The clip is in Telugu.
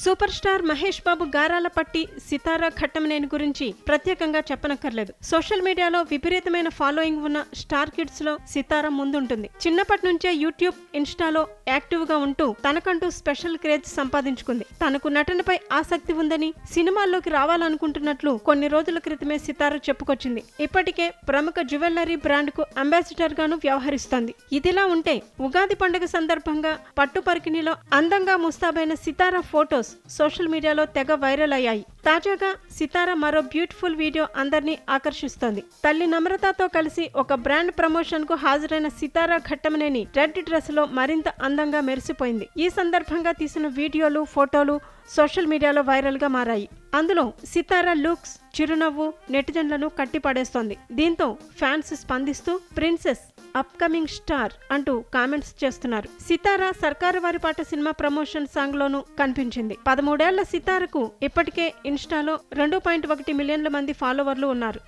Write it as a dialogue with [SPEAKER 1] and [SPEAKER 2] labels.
[SPEAKER 1] సూపర్ స్టార్ మహేష్ బాబు గారాల పట్టి సితారా ఖట్టమనేని గురించి ప్రత్యేకంగా చెప్పనక్కర్లేదు. సోషల్ మీడియాలో విపరీతమైన ఫాలోయింగ్ ఉన్న స్టార్ కిడ్స్లో సితారా ముందుంటుంది. చిన్నప్పటి నుంచే యూట్యూబ్ ఇన్స్టాలో యాక్టివ్గా ఉంటూ తనకంటూ స్పెషల్ క్రేజ్ సంపాదించుకుంది. తనకు నటనపై ఆసక్తి ఉందని సినిమాల్లోకి రావాలనుకుంటున్నట్లు కొన్ని రోజుల క్రితమే సితారా చెప్పుకొచ్చింది. ఇప్పటికే ప్రముఖ జ్యువెలరీ బ్రాండ్కు అంబాసిడర్ గాను వ్యవహరిస్తోంది. ఇదిలా ఉంటే ఉగాది పండుగ సందర్భంగా పట్టు పరికిణిలో అందంగా ముస్తాబైన సితారా ఫోటో ఫోటోస్ సోషల్ మీడియాలో తెగ వైరల్ అయ్యాయి. తాజాగా సితారా మరో బ్యూటిఫుల్ వీడియో అందరినీ ఆకర్షిస్తోంది. తల్లి నమ్రతతో కలిసి ఒక బ్రాండ్ ప్రమోషన్కు హాజరైన సితారా ఘట్టమనేని రెడ్ డ్రెస్లో మరింత అందంగా మెరిసిపోయింది. ఈ సందర్భంగా తీసిన వీడియోలు ఫోటోలు సోషల్ మీడియాలో వైరల్గా మారాయి. అందులో సితారా లుక్స్ చిరునవ్వు నెటిజన్లను కట్టిపడేస్తోంది. దీంతో ఫ్యాన్స్ స్పందిస్తూ ప్రిన్సెస్ అప్కమింగ్ స్టార్ అంటూ కామెంట్స్ చేస్తున్నారు. సితారా సర్కారు వారి పాట సినిమా ప్రమోషన్ సాంగ్ లోనూ కనిపించింది. పదమూడేళ్ళ సితారకు ఇప్పటికే ఇన్స్టాలో రెండు పాయింట్ ఒకటి మిలియన్ల మంది ఫాలోవర్లు ఉన్నారు.